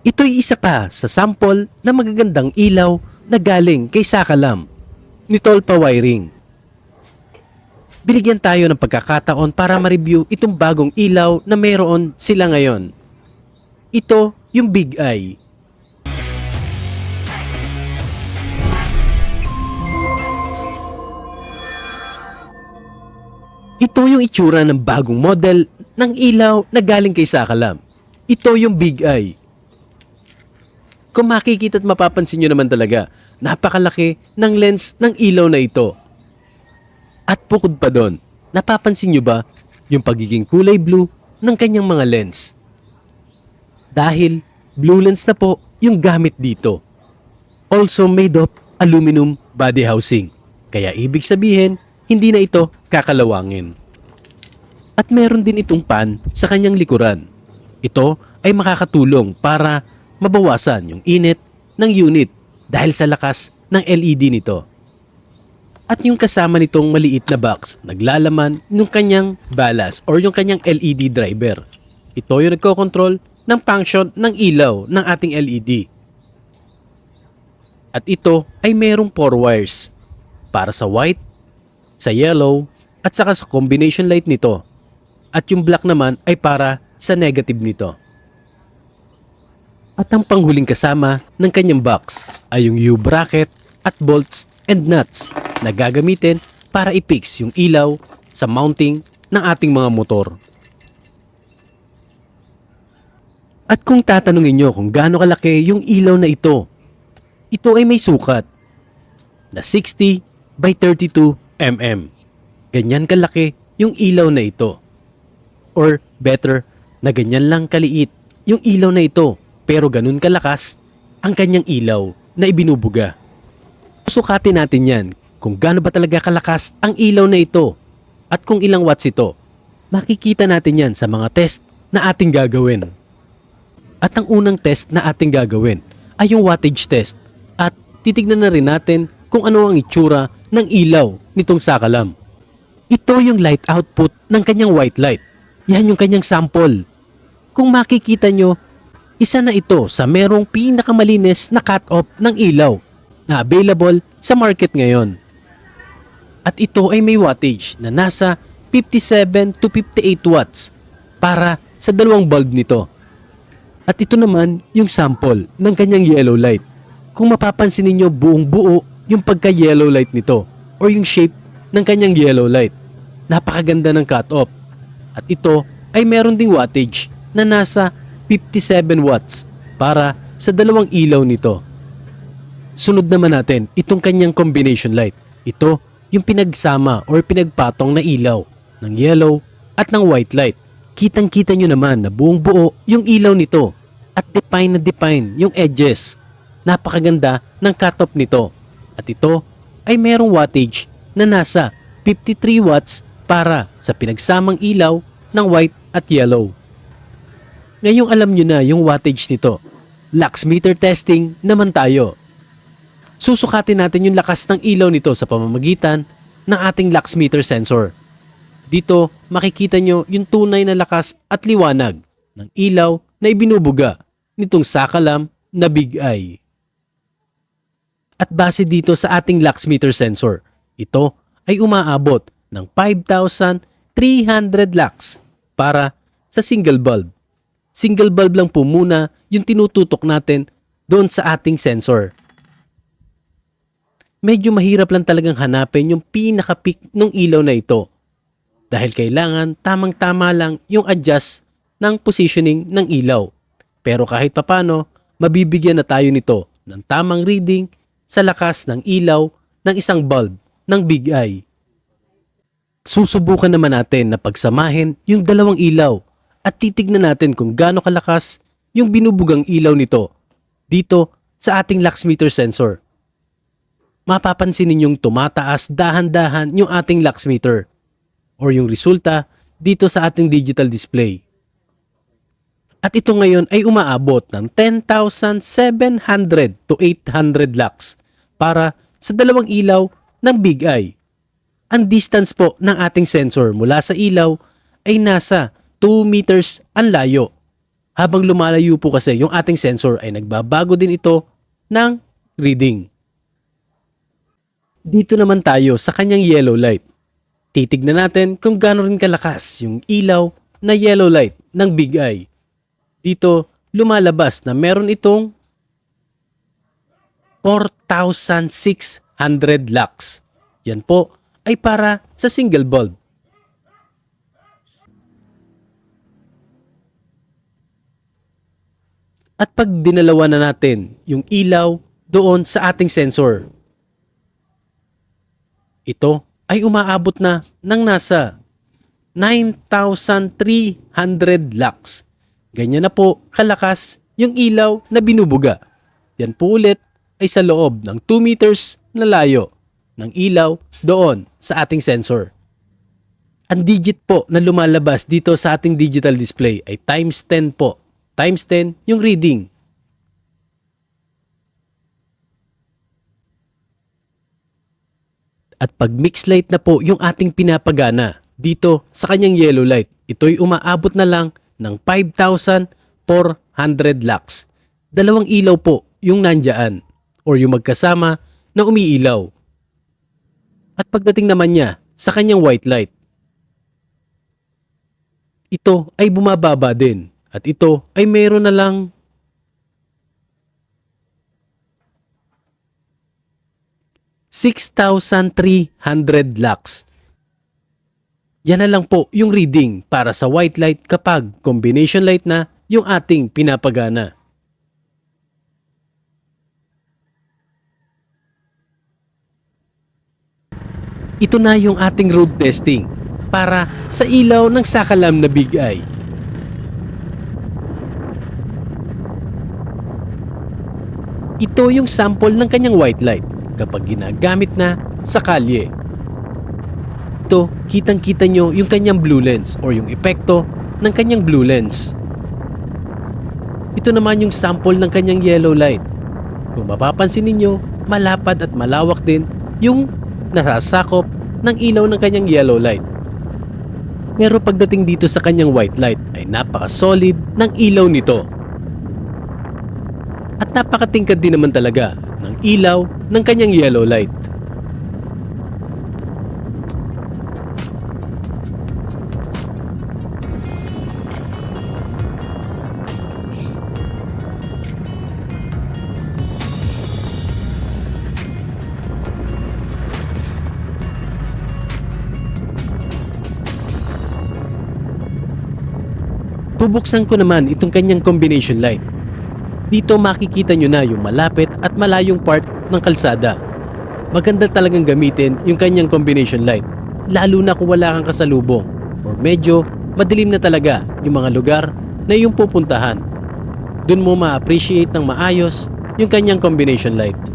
Ito'y isa pa sa sample na magagandang ilaw na galing kay Sakalam ni Tolpa Wiring. Binigyan tayo ng pagkakataon para ma-review itong bagong ilaw na meron sila ngayon. Ito yung Big Eye. Ito yung itsura ng bagong model ng ilaw na galing kay Sakalam. Ito yung Big Eye. Kung makikita at mapapansin nyo naman talaga, napakalaki ng lens ng ilaw na ito. At bukod pa doon, napapansin nyo ba yung pagiging kulay blue ng kanyang mga lens? Dahil blue lens na po yung gamit dito. Also made of aluminum body housing. Kaya ibig sabihin, hindi na ito kakalawangin. At meron din itong pan sa kanyang likuran. Ito ay makakatulong para mabawasan yung init ng unit dahil sa lakas ng LED nito. At yung kasama nitong maliit na box, naglalaman ng kanyang balas or yung kanyang LED driver. Ito yung nagkocontrol ng function ng ilaw ng ating LED. At ito ay merong 4 wires para sa white, sa yellow, at saka sa combination light nito. At yung black naman ay para sa negative nito. At ang panghuling kasama ng kanyang box ay yung U-bracket at bolts and nuts na gagamitin para i-fix yung ilaw sa mounting ng ating mga motor. At kung tatanungin nyo kung gaano kalaki yung ilaw na ito, ito ay may sukat na 60 by 32 mm. Ganyan kalaki yung ilaw na ito. Or better, na ganyan lang kaliit yung ilaw na ito pero ganun kalakas ang kanyang ilaw na ibinubuga. Sukatin natin yan kung gaano ba talaga kalakas ang ilaw na ito at kung ilang watts ito. Makikita natin yan sa mga test na ating gagawin. At ang unang test na ating gagawin ay yung wattage test at titignan na rin natin kung ano ang itsura ng ilaw nitong sakalam. Ito yung light output ng kanyang white light. Yan yung kanyang sample. Kung makikita nyo, isa na ito sa merong pinakamalinis na cut-off ng ilaw na available sa market ngayon. At ito ay may wattage na nasa 57 to 58 watts para sa dalawang bulb nito. At ito naman yung sample ng kanyang yellow light. Kung mapapansin ninyo buong buo yung pagka-yellow light nito or yung shape ng kanyang yellow light. Napakaganda ng cut-off. At ito ay meron ding wattage na nasa 57 watts para sa dalawang ilaw nito. Sunod naman natin itong kanyang combination light. Ito yung pinagsama or pinagpatong na ilaw ng yellow at ng white light. Kitang-kita nyo naman na buong buo yung ilaw nito at define na define yung edges. Napakaganda ng cutoff nito. At ito ay merong wattage na nasa 53 watts para sa pinagsamang ilaw ng white at yellow. Ngayong alam nyo na yung wattage nito. Lux meter testing naman tayo. Susukatin natin yung lakas ng ilaw nito sa pamamagitan ng ating lux meter sensor. Dito makikita nyo yung tunay na lakas at liwanag ng ilaw na ibinubuga nitong sakalam na Big Eye. At base dito sa ating lux meter sensor, ito ay umaabot ng 5,300 lux para sa single bulb. Single bulb lang po muna yung tinututok natin doon sa ating sensor. Medyo mahirap lang talagang hanapin yung pinaka-peak ng ilaw na ito dahil kailangan tamang-tama lang yung adjust ng positioning ng ilaw. Pero kahit papano, mabibigyan na tayo nito ng tamang reading sa lakas ng ilaw ng isang bulb ng Big Eye. Susubukan naman natin na pagsamahin yung dalawang ilaw at titignan natin kung gaano kalakas yung binubugang ilaw nito dito sa ating lux meter sensor. Mapapansin ninyong tumataas dahan-dahan yung ating lux meter or yung resulta dito sa ating digital display. At ito ngayon ay umaabot ng 10,700 to 800 lux para sa dalawang ilaw ng Big Eye. Ang distance po ng ating sensor mula sa ilaw ay nasa 2 meters ang layo. Habang lumalayo po kasi yung ating sensor ay nagbabago din ito ng reading. Dito naman tayo sa kanyang yellow light. Titignan natin kung gaano rin kalakas yung ilaw na yellow light ng Big Eye. Dito, lumalabas na meron itong 4,600 lux. Yan po ay para sa single bulb. At pag dinalawa na natin yung ilaw doon sa ating sensor, ito ay umaabot na ng nasa 9,300 lux. Ganyan na po kalakas yung ilaw na binubuga. Yan po ulit ay sa loob ng 2 meters na layo ng ilaw doon sa ating sensor. Ang digit po na lumalabas dito sa ating digital display ay times 10 po. Times 10 yung reading. At pag mix light na po yung ating pinapagana dito sa kanyang yellow light, ito'y umaabot na lang ng 5,400 lux. Dalawang ilaw po yung nandyan or yung magkasama na umiilaw. At pagdating naman niya sa kanyang white light, ito ay bumababa din at ito ay mayroon na lang $6,300 lux. Yan na lang po yung reading para sa white light kapag combination light na yung ating pinapagana. Ito na yung ating road testing para sa ilaw ng sakalam na Big Eye. Ito yung sample ng kanyang white light kapag ginagamit na sa kalye. Ito, kitang-kita nyo yung kanyang blue lens or yung epekto ng kanyang blue lens. Ito naman yung sample ng kanyang yellow light. Kung mapapansin ninyo, malapad at malawak din yung nasasakop ng ilaw ng kanyang yellow light. Pero pagdating dito sa kanyang white light ay napaka-solid ng ilaw nito. At napakatingkad din naman talaga ng ilaw ng kanyang yellow light. Bubuksan ko naman itong kanyang combination light. Dito makikita nyo na yung malapit at malayong part ng kalsada. Maganda talagang gamitin yung kanyang combination light, lalo na kung wala kang kasalubong or medyo madilim na talaga yung mga lugar na iyong pupuntahan. Doon mo ma-appreciate ng maayos yung kanyang combination light.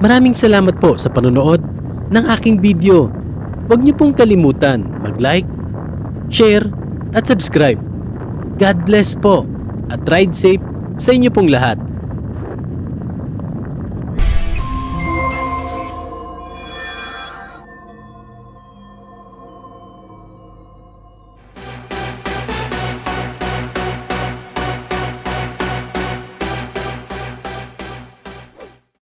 Maraming salamat po sa panonood ng aking video. Huwag niyo pong kalimutan mag-like, share, at subscribe. God bless po at ride safe sa inyo pong lahat.